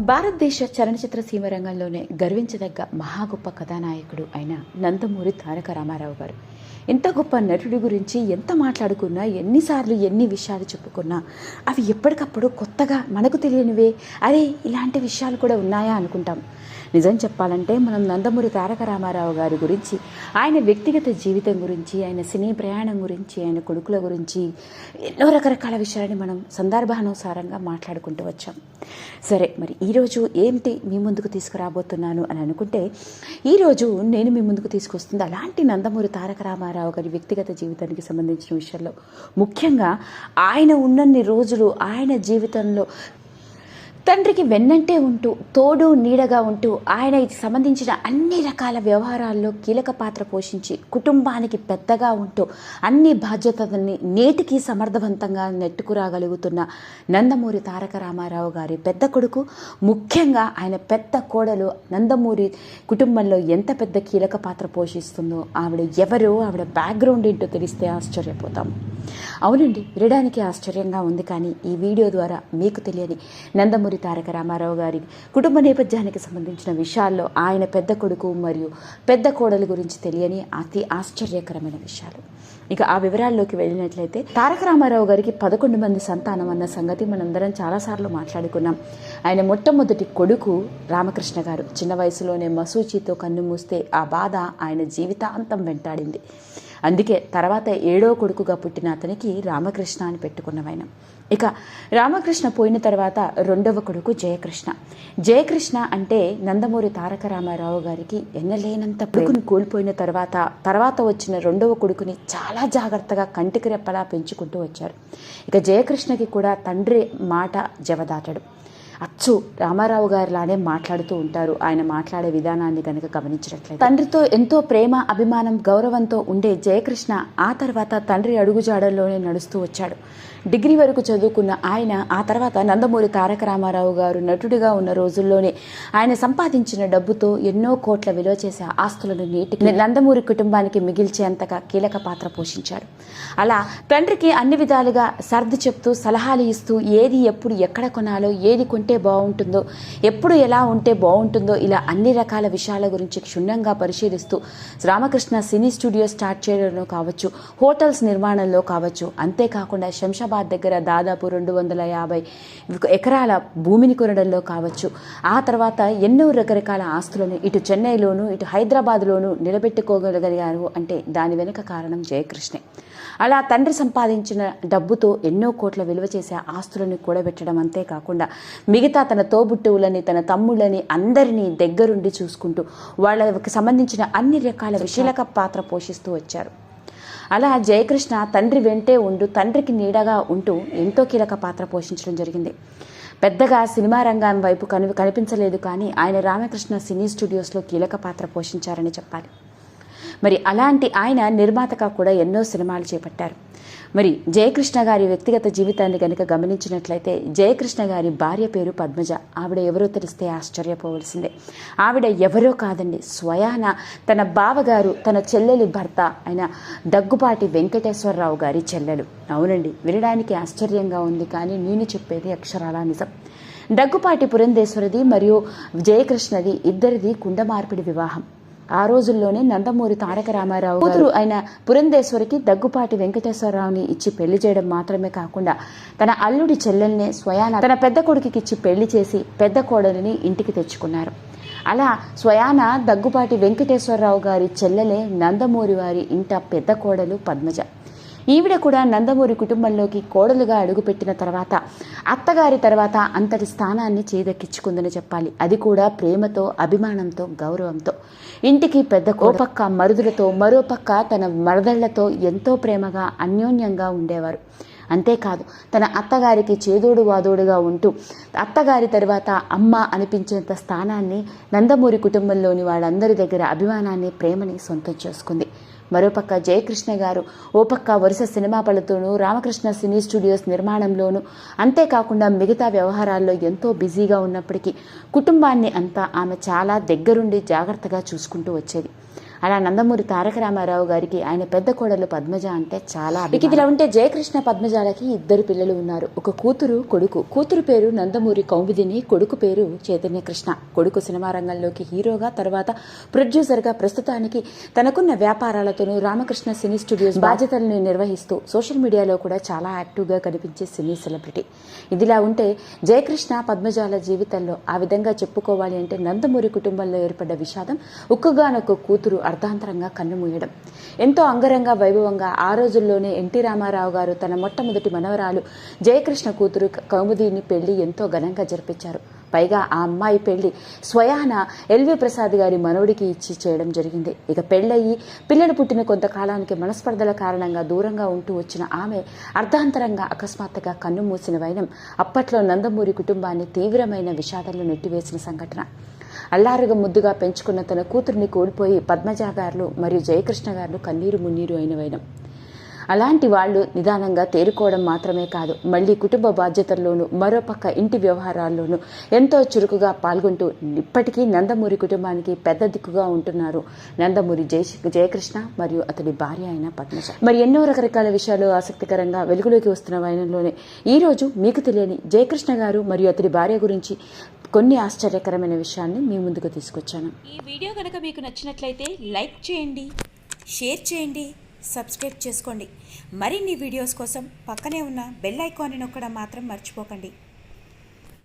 భారతదేశ చలనచిత్ర సీమ రంగంలోనే గర్వించదగ్గ మహా గొప్ప కథానాయకుడు అయిన నందమూరి తారక రామారావు గారు. ఎంత గొప్ప నటుడి గురించి ఎంత మాట్లాడుకున్నా ఎన్నిసార్లు ఎన్ని విషయాలు చెప్పుకున్నా అవి ఎప్పటికప్పుడు కొత్తగా మనకు తెలియనివే. అరే ఇలాంటి విషయాలు కూడా ఉన్నాయా అనుకుంటాం. నిజం చెప్పాలంటే మనం నందమూరి తారక రామారావు గారి గురించి ఆయన వ్యక్తిగత జీవితం గురించి ఆయన సినీ ప్రయాణం గురించి ఆయన కొడుకుల గురించి ఎన్నో రకరకాల విషయాలని మనం సందర్భానుసారంగా మాట్లాడుకుంటూ వచ్చాం. సరే మరి ఈరోజు ఏంటి మీ ముందుకు తీసుకురాబోతున్నాను అని అనుకుంటే ఈరోజు నేను మీ ముందుకు తీసుకొస్తుంది అలాంటి నందమూరి తారక రామారావు గారి వ్యక్తిగత జీవితానికి సంబంధించిన విషయంలో. ముఖ్యంగా ఆయన ఉన్నన్ని రోజులు ఆయన జీవితంలో తండ్రికి వెన్నంటే ఉంటూ తోడు నీడగా ఉంటూ ఆయన సంబంధించిన అన్ని రకాల వ్యవహారాల్లో కీలక పాత్ర పోషించి కుటుంబానికి పెద్దగా ఉంటూ అన్ని బాధ్యతల్ని నేటికి సమర్థవంతంగా నెట్టుకురాగలుగుతున్న నందమూరి తారక రామారావు గారి పెద్ద కొడుకు. ముఖ్యంగా ఆయన పెద్ద కోడలు నందమూరి కుటుంబంలో ఎంత పెద్ద కీలక పాత్ర పోషిస్తుందో ఆవిడ ఎవరు ఆవిడ బ్యాక్గ్రౌండ్ ఏంటో తెలిస్తే ఆశ్చర్యపోతాం. అవునండి వినడానికి ఆశ్చర్యంగా ఉంది కానీ ఈ వీడియో ద్వారా మీకు తెలియని నందమూరి తారక రామారావు గారి కుటుంబ నేపథ్యానికి సంబంధించిన విషయాల్లో ఆయన పెద్ద కొడుకు మరియు పెద్ద కోడలు గురించి తెలియని అతి ఆశ్చర్యకరమైన విషయాలు. ఇక ఆ వివరాల్లోకి వెళ్ళినట్లయితే తారక రామారావు గారికి పదకొండు మంది సంతానం అన్న సంగతి మనందరం చాలాసార్లు మాట్లాడుకున్నాం. ఆయన మొట్టమొదటి కొడుకు రామకృష్ణ గారు. చిన్న వయసులోనే మసూచితో కన్ను మూస్తే ఆ బాధ ఆయన జీవితాంతం వెంటాడింది. అందుకే తర్వాత ఏడో కొడుకుగా పుట్టిన అతనికి రామకృష్ణ అని పెట్టుకున్నవైన ఇక రామకృష్ణ పోయిన తర్వాత రెండవ కొడుకు జయకృష్ణ. జయకృష్ణ అంటే నందమూరి తారక రామారావు గారికి ఎన్నలేనంత కొడుకుని కోల్పోయిన తర్వాత తర్వాత వచ్చిన రెండవ కొడుకుని చాలా జాగ్రత్తగా కంటికి రెప్పలా పెంచుకుంటూ వచ్చారు. ఇక జయకృష్ణకి కూడా తండ్రి మాట జవదాటడు. అచ్చు రామారావు గారిలానే మాట్లాడుతూ ఉంటారు. ఆయన మాట్లాడే విధానాన్ని కనుక గమనించినట్లయితే. తండ్రితో ఎంతో ప్రేమ అభిమానం గౌరవంతో ఉండే జయకృష్ణ ఆ తర్వాత తండ్రి అడుగుజాడల్లోనే నడుస్తూ వచ్చాడు. డిగ్రీ వరకు చదువుకున్న ఆయన ఆ తర్వాత నందమూరి తారక రామారావు గారు నటుడిగా ఉన్న రోజుల్లోనే ఆయన సంపాదించిన డబ్బుతో ఎన్నో కోట్ల విలువ చేసే ఆస్తులను నేటికి నందమూరి కుటుంబానికి మిగిల్చేంతగా కీలక పాత్ర పోషించారు అలా తండ్రికి అన్ని విధాలుగా సర్ది చెప్తూ సలహాలు ఇస్తూ ఏది ఎప్పుడు ఎక్కడ కొనాలో ఏది కొంటే బాగుంటుందో ఎప్పుడు ఎలా ఉంటే బాగుంటుందో ఇలా అన్ని రకాల విషయాల గురించి క్షుణ్ణంగా పరిశీలిస్తూ రామకృష్ణ సినీ స్టూడియో స్టార్ట్ చేయడంలో కావచ్చు హోటల్స్ నిర్మాణంలో కావచ్చు అంతేకాకుండా శంషాబాద్ దగ్గర దాదాపు రెండు వందల యాభై ఎకరాల భూమిని కొనడంలో కావచ్చు ఆ తర్వాత ఎన్నో రకరకాల ఆస్తులను ఇటు చెన్నైలోను ఇటు హైదరాబాద్లోను నిలబెట్టుకోగలిగారు అంటే దాని వెనుక కారణం జయకృష్ణే. అలా తండ్రి సంపాదించిన డబ్బుతో ఎన్నో కోట్ల విలువ చేసే ఆస్తులను కూడబెట్టడం అంతేకాకుండా మిగతా తన తోబుట్టువులని తన తమ్ముళ్ళని అందరినీ దగ్గరుండి చూసుకుంటూ వాళ్ళకి సంబంధించిన అన్ని రకాల విషయాలక పాత్ర పోషిస్తూ వచ్చారు. అలా జయకృష్ణ తండ్రి వెంటే ఉండు తండ్రికి నీడగా ఉంటూ ఎంతో కీలక పాత్ర పోషించడం జరిగింది. పెద్దగా సినిమా రంగం వైపు కనిపించలేదు కానీ ఆయన రామకృష్ణ సినీ స్టూడియోస్లో కీలక పాత్ర పోషించారని చెప్పాలి. మరి అలాంటి ఆయన నిర్మాతగా కూడా ఎన్నో సినిమాలు చేపట్టారు. మరి జయకృష్ణ గారి వ్యక్తిగత జీవితాన్ని కనుక గమనించినట్లయితే జయకృష్ణ గారి భార్య పేరు పద్మజ. ఆవిడ ఎవరో తెలిస్తే ఆశ్చర్యపోవలసిందే. ఆవిడ ఎవరో కాదండి స్వయాన తన బావగారు తన చెల్లెలి భర్త అయిన దగ్గుపాటి వెంకటేశ్వరరావు గారి చెల్లెలు. అవునండి వినడానికి ఆశ్చర్యంగా ఉంది కానీ నేను చెప్పేది అక్షరాల నిజం. దగ్గుపాటి పురంధేశ్వరిది మరియు జయకృష్ణది ఇద్దరిది కుండ మార్పిడి వివాహం. ఆ రోజుల్లోనే నందమూరి తారక రామారావు కూతురు అయిన పురంధేశ్వరికి దగ్గుపాటి వెంకటేశ్వరరావుని ఇచ్చి పెళ్ళి చేయడం మాత్రమే కాకుండా తన అల్లుడి చెల్లెల్నే స్వయాన తన పెద్ద కొడుకుకి ఇచ్చి పెళ్ళి చేసి పెద్ద కోడలిని ఇంటికి తెచ్చుకున్నారు. అలా స్వయాన దగ్గుపాటి వెంకటేశ్వరరావు గారి చెల్లెలే నందమూరి వారి ఇంట పెద్ద కోడలు పద్మజ. ఈవిడ కూడా నందమూరి కుటుంబంలోకి కోడలుగా అడుగుపెట్టిన తర్వాత అత్తగారి తర్వాత అంతటి స్థానాన్ని చేదక్కించుకుందని చెప్పాలి. అది కూడా ప్రేమతో అభిమానంతో గౌరవంతో. ఇంటికి పెద్ద కోపక్క మరుదులతో మరోపక్క తన మరదళ్ళతో ఎంతో ప్రేమగా అన్యోన్యంగా ఉండేవారు. అంతేకాదు తన అత్తగారికి చేదోడు వాదోడుగా ఉంటూ అత్తగారి తర్వాత అమ్మ అనిపించేంత స్థానాన్ని నందమూరి కుటుంబంలోని వాళ్ళందరి దగ్గర అభిమానాన్ని ప్రేమని సొంతం చేసుకుంది. మరోపక్క జయకృష్ణ గారు ఓ పక్క వరుస సినిమా పలుతోనూ రామకృష్ణ సినీ స్టూడియోస్ నిర్మాణంలోనూ అంతేకాకుండా మిగతా వ్యవహారాల్లో ఎంతో బిజీగా ఉన్నప్పటికీ కుటుంబాన్ని అంతా ఆమె చాలా దగ్గరుండి జాగ్రత్తగా చూసుకుంటూ వచ్చేది. అలా నందమూరి తారక రామారావు గారికి ఆయన పెద్ద కోడలు పద్మజ అంటే చాలా ఇక ఇదిలా ఉంటే జయకృష్ణ పద్మజాలకి ఇద్దరు పిల్లలు ఉన్నారు. ఒక కూతురు కొడుకు. కూతురు పేరు నందమూరి కౌముదిని కొడుకు పేరు చైతన్య కృష్ణ. కొడుకు సినిమా రంగంలోకి హీరోగా తర్వాత ప్రొడ్యూసర్గా ప్రస్తుతానికి తనకున్న వ్యాపారాలతోనూ రామకృష్ణ సినీ స్టూడియోస్ బాధ్యతలను నిర్వహిస్తూ సోషల్ మీడియాలో కూడా చాలా యాక్టివ్గా కనిపించే సినీ సెలబ్రిటీ. ఇదిలా ఉంటే జయకృష్ణ పద్మజాల జీవితంలో ఆ విధంగా చెప్పుకోవాలి అంటే నందమూరి కుటుంబంలో ఏర్పడ్డ విషాదం ఒక్కగానొక్క కూతురు అర్ధాంతరంగా కన్నుమూయడం ఎంతో అంగరంగ వైభవంగా ఆ రోజుల్లోనే ఎన్టీ రామారావు గారు తన మొట్టమొదటి మనవరాలు జయకృష్ణ కూతురు కౌముదిని పెళ్ళి ఎంతో ఘనంగా జరిపించారు. పైగా ఆ అమ్మాయి పెళ్ళి స్వయాన ఎల్వి ప్రసాద్ గారి మనవడికి ఇచ్చి చేయడం జరిగింది. ఇక పెళ్ళయి పిల్లలు పుట్టిన కొంతకాలానికి మనస్పర్ధల కారణంగా దూరంగా ఉంటూ వచ్చిన ఆమె అర్ధాంతరంగా అకస్మాత్తుగా కన్ను మూసిన వైనం అప్పట్లో నందమూరి కుటుంబాన్ని తీవ్రమైన విషాదంలో నెట్టివేసిన సంఘటన. అల్లారుగా ముద్దుగా పెంచుకున్న తన కూతురిని కోల్పోయి పద్మజ గారు మరియు జయకృష్ణ గారు కన్నీరు మున్నీరు అయిన వైనం అలాంటి వాళ్ళు నిదానంగా తేరుకోవడం మాత్రమే కాదు మళ్ళీ కుటుంబ బాధ్యతల్లోనూ మరోపక్క ఇంటి వ్యవహారాల్లోనూ ఎంతో చురుకుగా పాల్గొంటూ ఇప్పటికీ నందమూరి కుటుంబానికి పెద్ద దిక్కుగా ఉంటున్నారు. నందమూరి జయ జయకృష్ణ మరియు అతడి భార్య అయిన పద్మజ. మరి ఎన్నో రకరకాల విషయాలు ఆసక్తికరంగా వెలుగులోకి వస్తున్న వైనంలోనే ఈ రోజు మీకు తెలియని జయకృష్ణ గారు మరియు అతడి భార్య గురించి కొన్ని ఆశ్చర్యకరమైన విషయాన్ని మీ ముందుకు తీసుకొచ్చాను. ఈ వీడియో కనుక మీకు నచ్చినట్లయితే లైక్ చేయండి షేర్ చేయండి సబ్స్క్రైబ్ చేసుకోండి. మరిన్ని వీడియోస్ కోసం పక్కనే ఉన్న బెల్ ఐకాన్ని నొక్కడం మాత్రం మర్చిపోకండి.